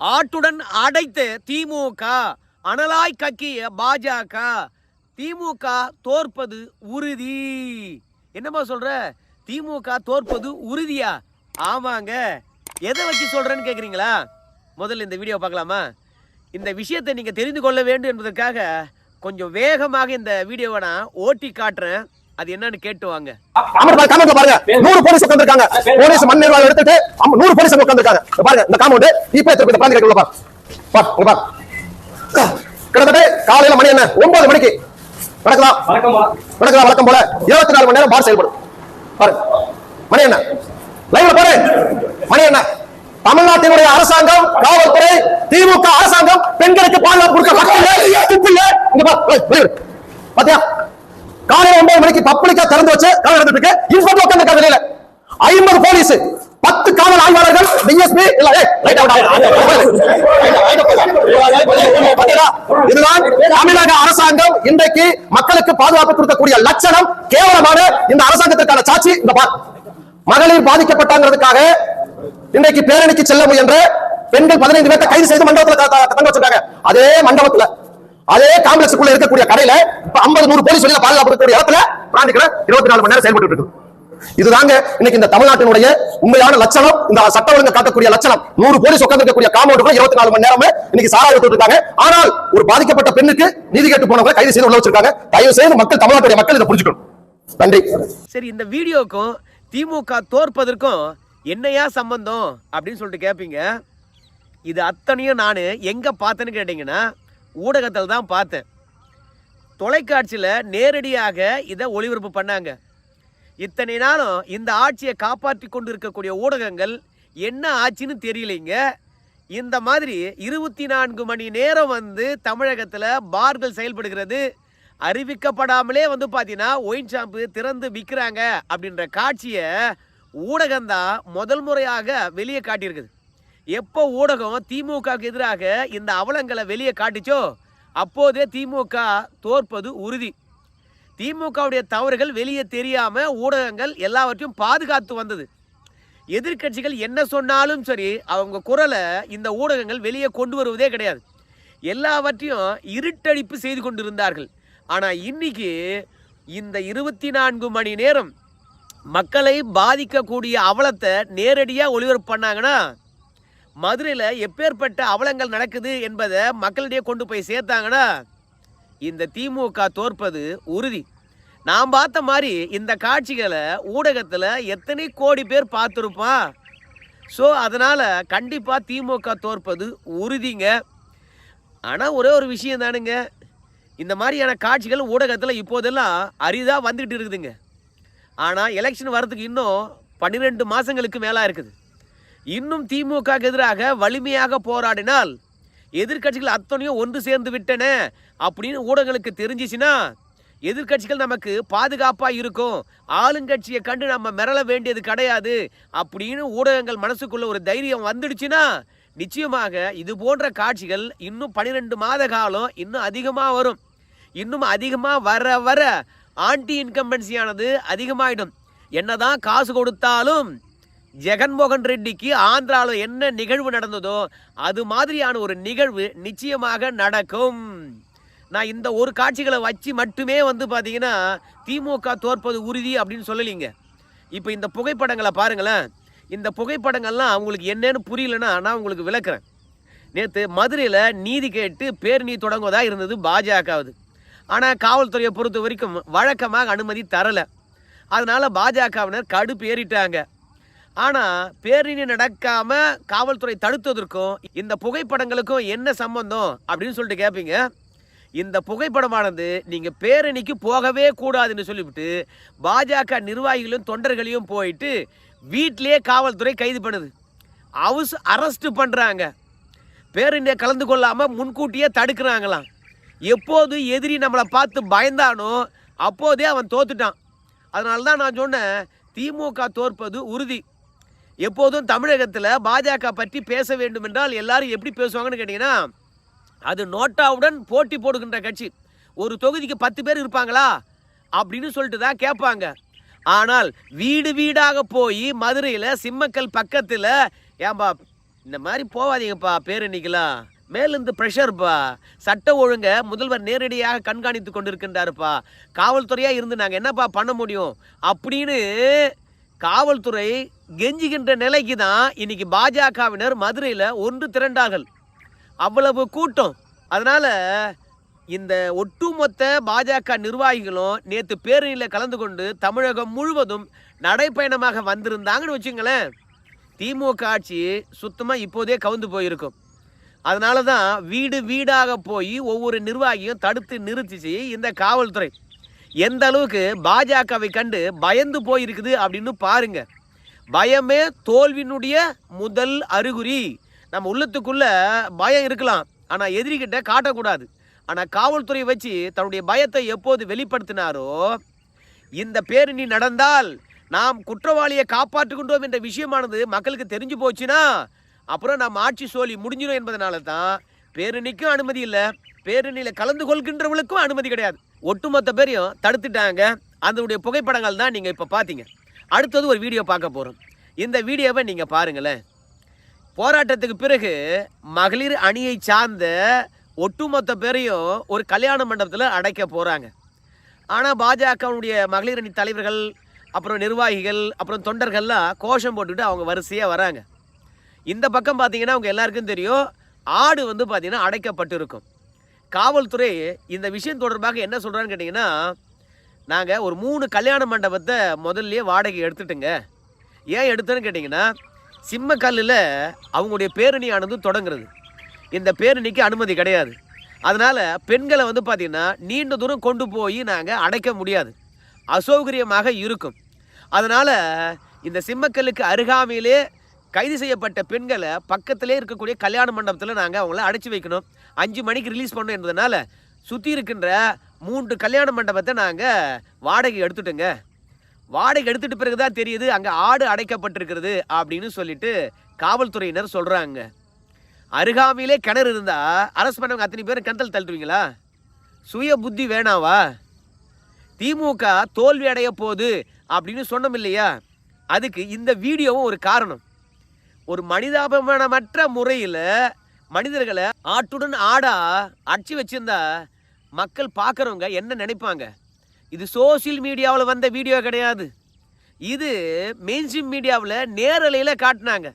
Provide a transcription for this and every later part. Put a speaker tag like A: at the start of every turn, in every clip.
A: ஆட்டுடன் அடைத்த திமுக அனலாய் கக்கிய பாஜக திமுக தோற்பது உறுதி. என்னம்மா சொல்ற? திமுக தோற்பது உறுதியா? ஆமாங்க. எதை வச்சு சொல்றேன்னு கேக்குறீங்களா? முதல்ல இந்த வீடியோ பார்க்கலாமா? இந்த விஷயத்தை நீங்க தெரிந்து கொள்ள வேண்டும் என்பதற்காக கொஞ்சம் வேகமாக இந்த வீடியோவை நான் ஓட்டி காட்டுறேன். அது என்னன்னு கேட்டு வாங்க.
B: பாருங்க. நூறு போலீஸ் உட்கார்ந்திருக்காங்க. போலீஸ் மண் நிர்வாகம் எடுத்துட்டு நூறு போலீஸ் உட்கார்ந்திருக்காங்க. இங்க பாருங்க இந்த காமெண்ட் இப்ப திருப்பி பாருங்க பாரு கிட்டத்தட்ட காலையில மணி என்ன? ஒன்பது மணிக்கு. நடக்கலாம் நடக்கலாம் வழக்கம் போல. இருபத்தி நாலு மணி நேரம் பார் செயல்படும். பாரு மணி என்ன? லைவ்ல பாரு. மணி என்ன? தமிழ்நாட்டினுடைய அரசாங்கம் காவல்துறை திமுக அரசாங்கம் பெண்களுக்கு பாதுகாப்பு கொடுக்க. பாத்தியா? காலையில ஒன்பது மணிக்கு பப்ளிக்கா திறந்து வச்சு கதை நடந்துட்டு இருக்கு. இன்ஃபோட் உட்கார்ந்து வெளியில. ஐம்பது போலீஸ் பத்து காவல் ஆய்வாளர்கள் டிஎஸ்பி இல்ல இதுதான் தமிழக அரசாங்கம் இன்றைக்கு மக்களுக்கு பாதுகாப்பு கொடுக்கக்கூடிய லட்சணம் கேவலமான இந்த அரசாங்கத்திற்கான சாட்சி. இந்த பார். மகளிர் பாதிக்கப்பட்டாங்கிறதுக்காக இன்றைக்கு பேரணிக்கு செல்ல முயன்ற பெண்கள் பதினைந்து பேர்த்த கைது செய்து மண்டபத்துல தங்க வச்சிருக்காங்க. அதே மண்டபத்துல. அதே காம்ப்ளெக்ஸுக்குள்ள இருக்கக்கூடிய கடையில இப்ப 50 நூறு போலீஸ் வெளியில பாதுகாப்பு இருக்கக்கூடிய இடத்துல பிராந்திக்கிற இருபத்தி நாலு மணி நேரம் செயல்பட்டு இருக்கு. இதுதாங்க இன்னைக்கு இந்த தமிழ்நாட்டினுடைய உண்மையான லட்சணம் இந்த சட்ட ஒழுங்கு காட்டக்கூடிய லட்சணம். நூறு போலீஸ் உட்கார்ந்து காமௌண்ட் கூட இருபத்தி நாலு மணி நேரம் இன்னைக்கு சாரா விட்டு இருக்காங்க. ஆனால் ஒரு பாதிக்கப்பட்ட பெண்ணுக்கு நீதி கேட்டு போனவங்க கைது செய்து உள்ள வச்சிருக்காங்க. தயவு செய்து மக்கள் தமிழ்நாட்டுடைய மக்கள் இதை புரிஞ்சுக்கணும். நன்றி.
A: சரி இந்த வீடியோக்கும் திமுக தோற்பதற்கும் என்னையா சம்பந்தம் அப்படின்னு சொல்லிட்டு கேட்பீங்க இது அத்தனையும் நான் எங்கே பார்த்தேன்னு கேட்டீங்கன்னா ஊடகத்தில் தான் பார்த்தேன். தொலைக்காட்சியில் நேரடியாக இதை ஒளிபரப்பு பண்ணாங்க. இத்தனை நாளும் இந்த ஆட்சியை காப்பாற்றி கொண்டு இருக்கக்கூடிய ஊடகங்கள் என்ன ஆச்சுன்னு தெரியலைங்க. இந்த மாதிரி இருபத்தி நான்கு மணி நேரம் வந்து தமிழகத்தில் பார்கள் செயல்படுகிறது. அறிவிக்கப்படாமலே வந்து பார்த்தீங்கன்னா ஒயின் ஷாம்பு திறந்து விற்கிறாங்க அப்படின்ற காட்சியை ஊடகம்தான் முதல் முறையாக வெளியே காட்டியிருக்குது. எப்போ ஊடகம் திமுகவுக்கு எதிராக இந்த அவலங்களை வெளியே காட்டுச்சோ அப்போதே திமுக தோற்பது உறுதி. திமுகவுடைய தவறுகள் வெளியே தெரியாமல் ஊடகங்கள் எல்லாவற்றையும் பாதுகாத்து வந்தது. எதிர்க்கட்சிகள் என்ன சொன்னாலும் சரி அவங்க குரலை இந்த ஊடகங்கள் வெளியே கொண்டு வருவதே கிடையாது. எல்லாவற்றையும் இருட்டடிப்பு செய்து கொண்டிருந்தார்கள். ஆனால் இன்னைக்கு இந்த இருபத்தி நான்கு மணி நேரம் மக்களை பாதிக்கக்கூடிய அவலத்தை நேரடியாக ஒளிபரப்பு பண்ணாங்கன்னா மதுரையில் எப்பேற்பட்ட அவலங்கள் நடக்குது என்பதை மக்களிடையே கொண்டு போய் சேர்த்தாங்கன்னா இந்த திமுக தோற்பது உறுதி. நான் பார்த்த மாதிரி இந்த காட்சிகளை ஊடகத்தில் எத்தனை கோடி பேர் பார்த்துருப்பான் ஸோ அதனால் கண்டிப்பாக திமுக தோற்பது உறுதிங்க. ஆனால் ஒரே ஒரு விஷயம் தானுங்க. இந்த மாதிரியான காட்சிகள் ஊடகத்தில் இப்போதெல்லாம் அரிதாக வந்துக்கிட்டு இருக்குதுங்க. ஆனால் எலெக்ஷன் வரதுக்கு இன்னும் பன்னிரெண்டு மாதங்களுக்கு மேலாக இருக்குது. இன்னும் திமுக எதிராக வலிமையாக போராடினால் எதிர்க்கட்சிகள் அத்தனையும் ஒன்று சேர்ந்து விட்டன அப்படின்னு ஊடகங்களுக்கு தெரிஞ்சிச்சுன்னா எதிர்க்கட்சிகள் நமக்கு பாதுகாப்பாக இருக்கும். ஆளுங்கட்சியை கண்டு நம்ம மிரள வேண்டியது கிடையாது அப்படின்னு ஊடகங்கள் மனசுக்குள்ள ஒரு தைரியம் வந்துடுச்சுன்னா நிச்சயமாக இது போன்ற காட்சிகள் இன்னும் பன்னிரெண்டு மாத காலம் இன்னும் அதிகமாக வரும். இன்னும் அதிகமாக வர வர ஆன்டி இன்கம்பன்சியானது அதிகமாகிடும் என்னதான் காசு கொடுத்தாலும் ஜெகன்மோகன் ரெட்டிக்கு ஆந்திராவில் என்ன நிகழ்வு நடந்ததோ அது மாதிரியான ஒரு நிகழ்வு நிச்சயமாக நடக்கும். நான் இந்த ஒரு காட்சிகளை வச்சு மட்டுமே வந்து பார்த்தீங்கன்னா திமுக தோற்பது உறுதி அப்படின்னு சொல்லலீங்க. இப்போ இந்த புகைப்படங்களை பாருங்களேன். இந்த புகைப்படங்கள்லாம் உங்களுக்கு என்னன்னு புரியலன்னா நான் உங்களுக்கு விளக்குறேன். நேற்று மதுரையில் நீதி கேட்டு பேரணி தொடங்குவதா இருந்தது பாஜகவுது. ஆனால் காவல்துறையை பொறுத்த வரைக்கும் வழக்கமாக அனுமதி தரலை. அதனால் பாஜகவினர் கடுப்பு ஏறிட்டாங்க ஆனால் பேரணி நடக்காம காவல்துறை தடுத்ததற்கும் இந்த புகைப்படங்களுக்கும் என்ன சம்பந்தம் அப்படின்னு சொல்லிட்டு கேட்பீங்க இந்த புகைப்படமானது நீங்கள் பேரணிக்கு போகவே கூடாதுன்னு சொல்லிவிட்டு பாஜக நிர்வாகிகளும் தொண்டர்களையும் போயிட்டு வீட்டிலேயே காவல்துறை கைது பண்ணுது. ஹவுஸ் அரெஸ்ட் பண்ணுறாங்க பேரணியை கலந்து கொள்ளாமல் முன்கூட்டியே தடுக்கிறாங்களாம். எப்போது எதிரி நம்மளை பார்த்து பயந்தானோ அப்போதே அவன் தோத்துட்டான். அதனால தான் நான் சொன்னேன் திமுக தோற்பது உறுதி. எப்போதும் தமிழகத்தில் பாஜக பற்றி பேச வேண்டும் என்றால் எல்லாரும் எப்படி பேசுவாங்கன்னு கேட்டிங்கன்னா அது நோட்டாவுடன் போட்டி போடுகின்ற கட்சி. ஒரு தொகுதிக்கு பத்து பேர் இருப்பாங்களா? அப்படின்னு சொல்லிட்டு தான் கேட்பாங்க. ஆனால் வீடு வீடாக போய் மதுரையில் சிம்மக்கல் பக்கத்தில் ஏன்பா இந்த மாதிரி போவாதீங்கப்பா பேரணிக்கலாம் மேலிருந்து ப்ரெஷர்ப்பா? சட்ட ஒழுங்க முதல்வர் நேரடியாக கண்காணித்து கொண்டிருக்கின்றாருப்பா. காவல்துறையாக இருந்து நாங்கள் என்னப்பா பண்ண முடியும்? அப்படின்னு காவல்துறை கெஞ்சுகின்ற நிலைக்கு தான் இன்னைக்கு பாஜகவினர் மதுரையில் ஒன்று திரண்டார்கள். அவ்வளவு கூட்டம். அதனால் இந்த ஒட்டுமொத்த பாஜக நிர்வாகிகளும் நேற்று பேரணியில் கலந்து கொண்டு தமிழகம் முழுவதும் நடைப்பயணமாக வந்திருந்தாங்கன்னு வச்சுங்களேன். திமுக ஆட்சி சுத்தமாக இப்போதே கவுந்து போயிருக்கும். அதனால தான் வீடு வீடாக போய் ஒவ்வொரு நிர்வாகியும் தடுத்து நிறுத்திச்சு இந்த காவல்துறை. எந்த அளவுக்கு பாஜகவை கண்டு பயந்து போயிருக்குது அப்படின்னு பாருங்கள் பயமே தோல்வியினுடைய முதல் அறிகுறி. நம்ம உள்ளத்துக்குள்ள பயம் இருக்கலாம். ஆனால் எதிரிகிட்ட காட்டக்கூடாது. ஆனால் காவல்துறை வச்சு தன்னுடைய பயத்தை எப்போது வெளிப்படுத்தினாரோ இந்த பேரணி நடந்தால் நாம் குற்றவாளியை காப்பாற்றுகின்றோம் என்ற விஷயமானது மக்களுக்கு தெரிஞ்சு போச்சுன்னா அப்புறம் நம்ம ஆட்சி சோழி முடிஞ்சிடும் என்பதனால தான் பேரணிக்கும் அனுமதி இல்லை. பேரணியில் கலந்து கொள்கின்றவர்களுக்கும் அனுமதி கிடையாது. ஒட்டுமொத்த பேரையும் தடுத்துட்டாங்க. அதனுடைய புகைப்படங்கள் தான் நீங்கள் இப்போ பார்த்தீங்க அடுத்தது ஒரு வீடியோ பார்க்க போகிறோம் இந்த வீடியோவை நீங்கள் பாருங்களேன். போராட்டத்துக்கு பிறகு மகளிர் அணியை சார்ந்த ஒட்டுமொத்த பேரையும் ஒரு கல்யாண மண்டபத்தில் அடைக்க போகிறாங்க ஆனால் பாஜகவுடைய மகளிர் அணி தலைவர்கள் அப்புறம் நிர்வாகிகள் அப்புறம் தொண்டர்கள்லாம் கோஷம் போட்டுக்கிட்டு அவங்க வரிசையாக வராங்க. இந்த பக்கம் பார்த்தீங்கன்னா அவங்க எல்லாருக்கும் தெரியும் ஆடு வந்து பார்த்தீங்கன்னா அடைக்கப்பட்டிருக்கும். காவல்துறை இந்த விஷயம் தொடர்பாக என்ன சொல்கிறான்னு கேட்டிங்கன்னா நாங்கள் ஒரு மூணு கல்யாண மண்டபத்தை முதல்லையே வாடகை எடுத்துட்டுங்க. ஏன் எடுத்தோன்னு கேட்டிங்கன்னா சிம்மக்கல்லில் அவங்களுடைய பேரணியானது தொடங்குறது. இந்த பேரணிக்கு அனுமதி கிடையாது. அதனால் பெண்களை வந்து பார்த்திங்கன்னா நீண்ட தூரம் கொண்டு போய் நாங்கள் அடைக்க முடியாது. அசௌகரியமாக இருக்கும். அதனால் இந்த சிம்மக்கல்லுக்கு அருகாமையிலே கைது செய்யப்பட்ட பெண்களை பக்கத்திலே இருக்கக்கூடிய கல்யாண மண்டபத்தில் நாங்கள் அவங்கள அடைச்சி வைக்கணும். அஞ்சு மணிக்கு ரிலீஸ் பண்ணோம் என்பதனால சுற்றி இருக்கின்ற மூன்று கல்யாண மண்டபத்தை நாங்கள் வாடகை எடுத்துட்டோங்க. வாடகை எடுத்துட்டு பிறகு தான் தெரியுது அங்கே ஆடு அடைக்கப்பட்டிருக்கிறது அப்படின்னு சொல்லிட்டு காவல்துறையினர் சொல்கிறாங்க அருகாமையிலே கிணறு இருந்தால் அரசு பண்ணவங்க அத்தனை பேர் கிணத்துல தள்ளுவீங்களா சுய புத்தி வேணாவா? திமுக தோல்வி அடைய போகுது அப்படின்னு சொன்னோம் இல்லையா? அதுக்கு இந்த வீடியோவும் ஒரு காரணம். ஒரு மனிதாபிமானமற்ற முறையில் மனிதர்களை ஆட்டுடன் ஆடா அடிச்சு வச்சிருந்தா மக்கள் பார்க்குறவங்க என்ன நினைப்பாங்க? இது சோஷியல் மீடியாவில் வந்த வீடியோ கிடையாது. இது மெயின்ஸ்ட்ரீம் மீடியாவில் நேரலையில் காட்டினாங்க.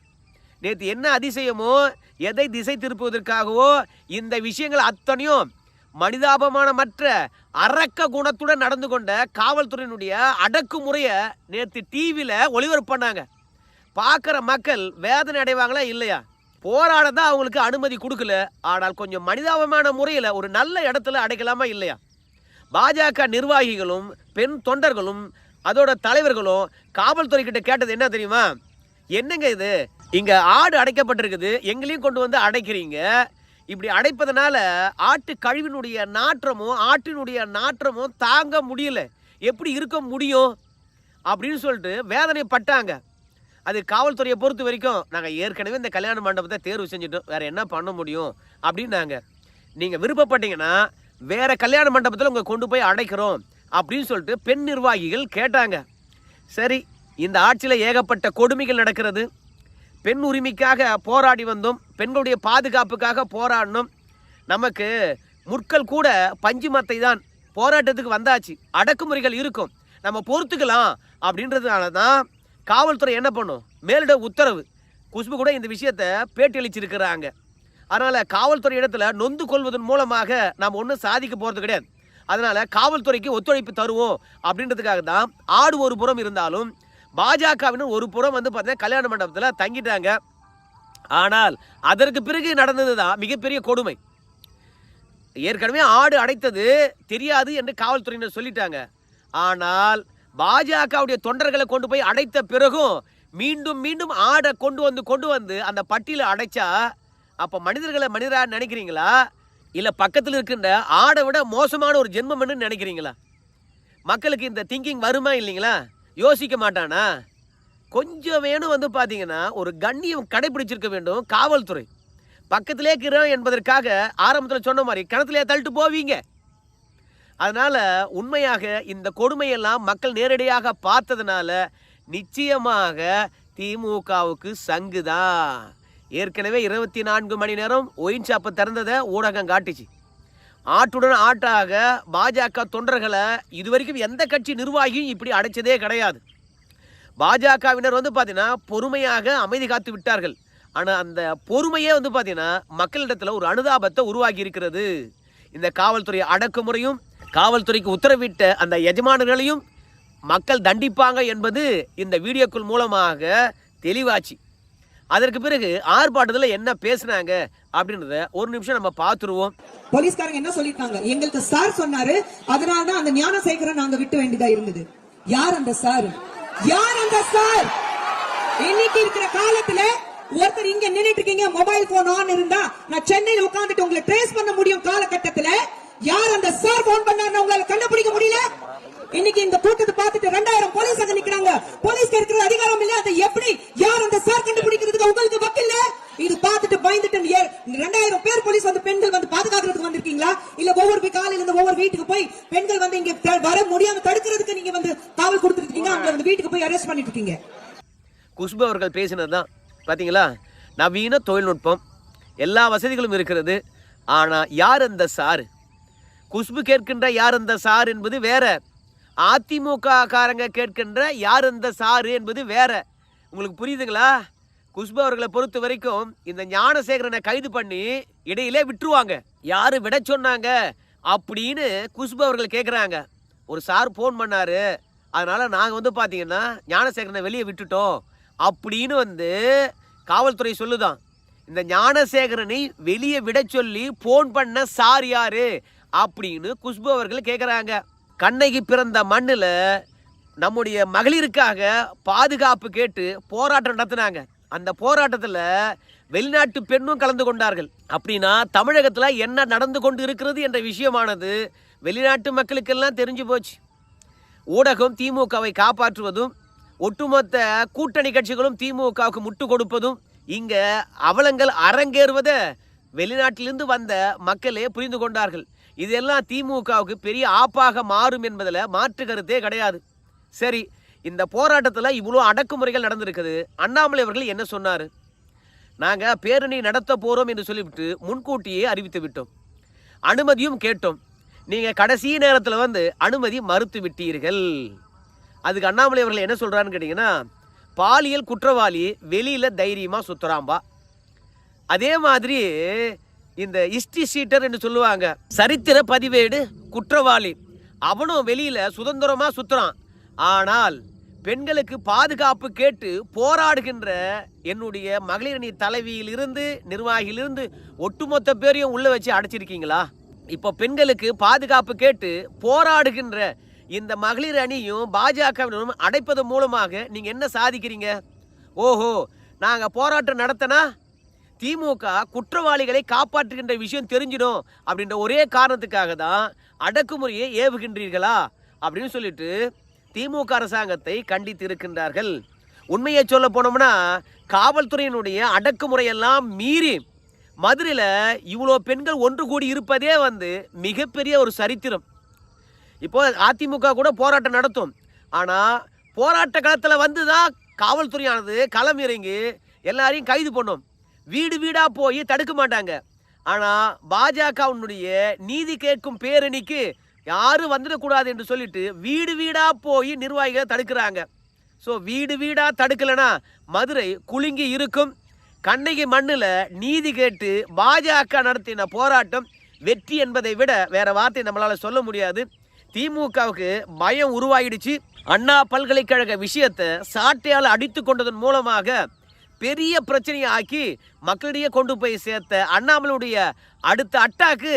A: நேற்று என்ன அதிசயமோ எதை திசை திருப்புவதற்காகவோ இந்த விஷயங்கள் அத்தனையும் மனிதாபமானமற்ற அரக்க குணத்துடன் நடந்து கொண்ட காவல்துறையினுடைய அடக்குமுறையை நேற்று டிவியில் ஒளிபரப்பு பண்ணாங்க. பார்க்குற மக்கள் வேதனை அடைவாங்களா இல்லையா? போராட தான் அவங்களுக்கு அனுமதி கொடுக்கல. ஆனால் கொஞ்சம் மனிதாபமான முறையில் ஒரு நல்ல இடத்துல அடைக்கலாமா இல்லையா? பாஜக நிர்வாகிகளும் பெண் தொண்டர்களும் அதோட தலைவர்களும் காவல்துறை கிட்ட கேட்டது என்ன தெரியுமா? என்னங்க இது? இங்க ஆடு அடைக்கப்பட்டிருக்குது எங்களையும் கொண்டு வந்து அடைக்கிறீங்க. இப்படி அடைப்பதனால ஆட்டு கழிவினுடைய நாற்றமும் ஆட்டினுடைய நாற்றமும் தாங்க முடியல. எப்படி இருக்க முடியும்? அப்படின்னு சொல்லிட்டு வேதனைப்பட்டாங்க. அது காவல்துறையை பொறுத்த வரைக்கும் நாங்கள் ஏற்கனவே இந்த கல்யாண மண்டபத்தை தேர்வு செஞ்சுட்டோம். வேறு என்ன பண்ண முடியும்? அப்படின்னாங்க. நீங்கள் விருப்பப்பட்டீங்கன்னா வேறு கல்யாண மண்டபத்தில் உங்களை கொண்டு போய் அடைக்கிறோம் அப்படின்னு சொல்லிட்டு பெண் நிர்வாகிகள் கேட்டாங்க. சரி இந்த ஆட்சியில் ஏகப்பட்ட கொடுமைகள் நடக்கிறது. பெண் உரிமைக்காக போராடி வந்தோம். பெண்களுடைய பாதுகாப்புக்காக போராடினோம். நமக்கு முற்கள் கூட பஞ்சு மத்தை தான். போராட்டத்துக்கு வந்தாச்சு. அடக்குமுறைகள் இருக்கும். நம்ம பொறுத்துக்கலாம் அப்படின்றதுனால தான் காவல்துறை என்ன பண்ணும்? மேலிட உத்தரவு. குஷ்பு கூட இந்த விஷயத்த பேட்டியளிச்சிருக்கிறாங்க. அதனால் காவல்துறை இடத்துல நொந்து கொள்வதன் மூலமாக நாம் ஒன்றும் சாதிக்க போகிறது கிடையாது. அதனால் காவல்துறைக்கு ஒத்துழைப்பு தருவோம் அப்படின்றதுக்காக தான் ஆடு ஒரு புறம் இருந்தாலும் பாஜகவினர் ஒரு புறம் வந்து பார்த்தீங்கன்னா கல்யாண மண்டபத்தில் தங்கிட்டாங்க. ஆனால் அதற்கு பிறகு நடந்தது தான் மிகப்பெரிய கொடுமை. ஏற்கனவே ஆடு அடைத்தது தெரியாது என்று காவல்துறையினர் சொல்லிட்டாங்க. ஆனால் பாஜகவுடைய தொண்டர்களை கொண்டு போய் அடைத்த பிறகும் மீண்டும் மீண்டும் ஆடை கொண்டு வந்து கொண்டு வந்து அந்த பட்டியல அடைச்சா அப்போ மனிதர்களை மனிதராக நினைக்கிறீங்களா? இல்லை பக்கத்தில் இருக்கின்ற ஆடை விட மோசமான ஒரு ஜென்மம்னு நினைக்கிறீங்களா? மக்களுக்கு இந்த திங்கிங் வருமா இல்லைங்களா? யோசிக்க மாட்டானா? கொஞ்சம் வேணும் வந்து பார்த்தீங்கன்னா ஒரு கண்ணியம் கடைபிடிச்சிருக்க வேண்டும் காவல்துறை. பக்கத்திலே இருக்கிறோம் என்பதற்காக ஆரம்பத்தில் சொன்ன மாதிரி கிணத்துலேயே தள்ளிட்டு போவீங்க. அதனால உண்மையாக இந்த கொடுமையெல்லாம் மக்கள் நேரடியாக பார்த்ததுனால நிச்சயமாக திமுகவுக்கு சங்குதான். ஏற்கனவே இருபத்தி நான்கு மணி நேரம் ஒயின் ஷாப்பை திறந்ததை ஊடகம் காட்டுச்சு. ஆட்டுடன் ஆட்டாக பாஜக தொண்டர்களை இதுவரைக்கும் எந்த கட்சி நிர்வாகியும் இப்படி அடைச்சதே கிடையாது. பாஜகவினர் வந்து பார்த்தீங்கன்னா பொறுமையாக அமைதி காத்து விட்டார்கள். ஆனால் அந்த பொறுமையே வந்து பார்த்தீங்கன்னா மக்களிடத்தில் ஒரு அனுதாபத்தை உருவாகி இருக்கிறது. இந்த காவல்துறை அடக்குமுறையும் காவல்துறைக்கு உத்தரவிட்ட அந்த எஜமானர்களையும் மக்கள் தண்டிப்பாங்க என்பது இந்த வீடியோக்கள் மூலமாக தெளிவாச்சு. அதற்கு பிறகு ஆர்ப்பாட்டத்தில் என்ன பேசுனாங்க அப்படின்றத ஒரு நிமிஷம் நம்ம பார்த்துருவோம்.
C: போலீஸ்காரங்க என்ன சொல்லிருக்காங்க? எங்களுக்கு சார் சொன்னாரு. அதனால தான் அந்த ஞான ஞானசேகரை நாங்க விட்டு வேண்டியதா இருந்தது. யார் அந்த சார்? யார் அந்த சார்? இன்னைக்கு இருக்கிற காலத்துல ஒருத்தர் இங்க நின்னுட்டு இருக்கீங்க. மொபைல் போன் ஆன் இருந்தா நான் சென்னையில உட்கார்ந்துட்டு உங்களை ட்ரேஸ் பண்ண முடியும் காலகட்டத்துல. யார் அந்த சார் போன் பண்ணாருன்னு உங்களால கண்டுபிடிக்க முடியல? இன்னைக்கு இந்த கூட்டத்தை பார்த்துட்டு ரெண்டாயிரம் போலீஸ் அங்க நிக்கிறாங்க. போலீஸ்க்கு இருக்கிற அதிகாரம் இல்ல அதை எப்படி யார் அந்த சார் கண்டுபிடிக்கிறதுக்கு உங்களுக்கு வக்கில்ல இது பார்த்துட்டு பயந்துட்டு ரெண்டாயிரம் பேர் போலீஸ் வந்து பெண்கள் வந்து பாதுகாக்கிறதுக்கு வந்திருக்கீங்களா? இல்ல ஒவ்வொரு காலையில இருந்து ஒவ்வொரு வீட்டுக்கு போய் பெண்கள் வந்து இங்க வர முடியாம தடுக்கிறதுக்கு நீங்க வந்து காவல் கொடுத்துருக்கீங்க அங்க வந்து வீட்டுக்கு போய் அரெஸ்ட் பண்ணிட்டு இருக்கீங்க.
A: குஷ்பு அவர்கள் பேசினது தான் பார்த்தீங்களா நவீன தொழில்நுட்பம். எல்லா வசதிகளும் இருக்கிறது. ஆனால் யார் அந்த சார்? குஷ்பு கேட்கின்ற யார் அந்த சார் என்பது வேற. அதிமுக காரங்க கேட்கின்ற யார் அந்த சார் என்பது வேற. உங்களுக்கு புரியுதுங்களா? குஷ்பு அவர்களை பொறுத்த வரைக்கும் இந்த ஞானசேகரனை கைது பண்ணி இடையிலே விட்டுருவாங்க. யாரு விட சொன்னாங்க அப்படின்னு குஷ்பு அவர்கள் கேட்குறாங்க ஒரு சார் ஃபோன் பண்ணாரு. அதனால நாங்கள் வந்து பார்த்தீங்கன்னா ஞானசேகரனை வெளியே விட்டுட்டோம் அப்படின்னு வந்து காவல்துறை சொல்லுதான். இந்த ஞானசேகரனை வெளியே விட சொல்லி ஃபோன் பண்ண சார் யாரு? அப்படின்னு குஷ்பு அவர்கள் கேட்குறாங்க கண்ணகி பிறந்த மண்ணில் நம்முடைய மகளிருக்காக பாதுகாப்பு கேட்டு போராட்டம் நடத்தினாங்க. அந்த போராட்டத்தில் வெளிநாட்டு பெண்ணும் கலந்து கொண்டார்கள். அப்படின்னா தமிழகத்தில் என்ன நடந்து கொண்டு இருக்கிறது என்ற விஷயமானது வெளிநாட்டு மக்களுக்கெல்லாம் தெரிஞ்சு போச்சு. ஊடகம் திமுகவை காப்பாற்றுவதும் ஒட்டுமொத்த கூட்டணி கட்சிகளும் திமுகவுக்கு முட்டு கொடுப்பதும் இங்கே அவலங்கள் அரங்கேறுவதை வெளிநாட்டிலிருந்து வந்த மக்களே புரிந்து கொண்டார்கள். இதெல்லாம் திமுகவுக்கு பெரிய ஆப்பாக மாறும் என்பதில் மாற்று கருத்தே கிடையாது. சரி இந்த போராட்டத்தில் இவ்வளோ அடக்குமுறைகள் நடந்திருக்குது. அண்ணாமலை அவர்கள் என்ன சொன்னார்? நாங்கள் பேரணி நடத்த போகிறோம் என்று சொல்லிவிட்டு முன்கூட்டியே அறிவித்து விட்டோம். அனுமதியும் கேட்டோம். நீங்கள் கடைசி நேரத்தில் வந்து அனுமதி மறுத்து விட்டீர்கள். அதுக்கு அண்ணாமலை அவர்கள் என்ன சொல்கிறான்னு கேட்டிங்கன்னா பாலியல் குற்றவாளி வெளியில் தைரியமாக சுற்றுறாம்பா அதே மாதிரி இந்த ஹிஸ்ட்ரி ஷீட்டர் என்று சொல்லுவாங்க. சரித்திர பதிவேடு குற்றவாளி. அவனும் வெளியில் சுதந்திரமாக சுற்றுறான் ஆனால் பெண்களுக்கு பாதுகாப்பு கேட்டு போராடுகின்ற என்னுடைய மகளிரணி தலைவியிலிருந்து நிர்வாகியிலிருந்து ஒட்டுமொத்த பேரையும் உள்ள வச்சு அடைச்சிருக்கீங்களா? இப்போ பெண்களுக்கு பாதுகாப்பு கேட்டு போராடுகின்ற இந்த மகளிர் அணியும் பாஜகவினரும் அடைப்பது மூலமாக நீங்கள் என்ன சாதிக்கிறீங்க? ஓஹோ நாங்கள் போராட்டம் நடத்தினா திமுக குற்றவாளிகளை காப்பாற்றுகின்ற விஷயம் தெரிஞ்சிடும் அப்படின்ற ஒரே காரணத்துக்காக தான் அடக்குமுறையை ஏவுகின்றீர்களா அப்படின்னு சொல்லிட்டு திமுக அரசாங்கத்தை கண்டித்து இருக்கின்றார்கள் உண்மையை சொல்ல போனோம்னா காவல்துறையினுடைய அடக்குமுறையெல்லாம் மீறி மதுரையில் இவ்வளோ பெண்கள் ஒன்று கூடி இருப்பதே வந்து மிகப்பெரிய ஒரு சரித்திரம். இப்போ அதிமுக கூட போராட்டம் நடத்தும். ஆனால் போராட்ட களத்தில் வந்து தான் காவல்துறையானது களம் இறங்கி எல்லாரையும் கைது பண்ணும். வீடு வீடாக போய் தடுக்க மாட்டாங்க. ஆனால் பாஜகவினுடைய நீதி கேட்கும் பேரணிக்கு யாரும் வந்துடக்கூடாது என்று சொல்லிட்டு வீடு வீடாக போய் நிர்வாகிகளை தடுக்கிறாங்க. ஸோ வீடு வீடாக தடுக்கலைன்னா மதுரை குலுங்கி இருக்கும். கண்ணகி மண்ணில் நீதி கேட்டு பாஜக நடத்தின போராட்டம் வெற்றி என்பதை விட வேற வார்த்தை நம்மளால் சொல்ல முடியாது. திமுகவுக்கு பயம் உருவாயிடுச்சு. அண்ணா பல்கலைக்கழக விஷயத்தை சாட்டையால் அடித்து கொண்டதன் மூலமாக பெரிய பிரச்சனையை ஆக்கி மக்களிடையே கொண்டு போய் சேர்த்த அண்ணாமலையுடைய அடுத்த அட்டாக்கு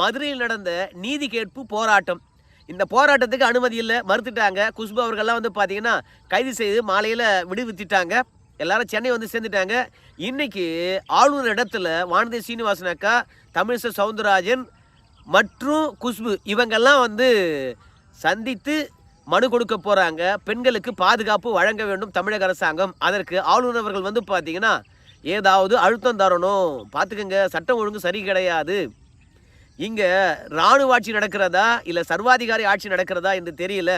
A: மதுரையில் நடந்த நீதி கேட்பு போராட்டம். இந்த போராட்டத்துக்கு அனுமதி இல்லை மறுத்துட்டாங்க. குஷ்பு அவர்கள்லாம் வந்து பார்த்தீங்கன்னா கைது செய்து மாலையில் விடுவித்துட்டாங்க. எல்லாரும் சென்னை வந்து சேர்ந்துட்டாங்க. இன்னைக்கு ஆளுநர் இடத்துல வானதி சீனிவாசன் அக்கா தமிழிசை சவுந்தரராஜன் மற்றும் குஷ்பு இவங்கெல்லாம் வந்து சந்தித்து மனு கொடுக்க போகிறாங்க பெண்களுக்கு பாதுகாப்பு வழங்க வேண்டும் தமிழக அரசாங்கம். அதற்கு ஆளுநர் அவர்கள் வந்து பார்த்தீங்கன்னா ஏதாவது அழுத்தம் தரணும். பார்த்துக்கங்க சட்டம் ஒழுங்கு சரி கிடையாது. இங்கே இராணுவ ஆட்சி நடக்கிறதா இல்லை சர்வாதிகாரி ஆட்சி நடக்கிறதா என்று தெரியல.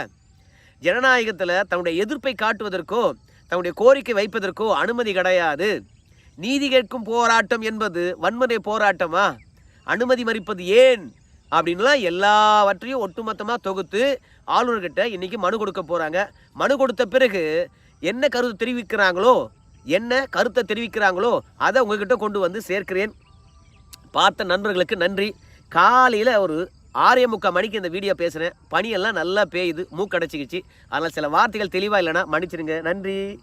A: ஜனநாயகத்தில் தன்னுடைய எதிர்ப்பை காட்டுவதற்கோ தன்னுடைய கோரிக்கை வைப்பதற்கோ அனுமதி கிடையாது. நீதி கேட்கும் போராட்டம் என்பது வன்முறை போராட்டமா? அனுமதி மறிப்பது ஏன்? அப்படின்லாம் எல்லாவற்றையும் ஒட்டுமொத்தமாக தொகுத்து ஆளுநர்கிட்ட இன்னைக்கு மனு கொடுக்க போகிறாங்க மனு கொடுத்த பிறகு என்ன கருத்து தெரிவிக்கிறாங்களோ என்ன கருத்தை தெரிவிக்கிறாங்களோ அதை உங்ககிட்ட கொண்டு வந்து சேர்க்கிறேன். பார்த்த நண்பர்களுக்கு நன்றி. காலையில் ஒரு ஆறே முக்கால் மணிக்கு இந்த வீடியோ பேசுகிறேன் பனியெல்லாம் நல்லா பேயுது மூக்கடைச்சிக்கிச்சு. அதனால் சில வார்த்தைகள் தெளிவாக இல்லைன்னா மன்னிச்சிடுங்க நன்றி.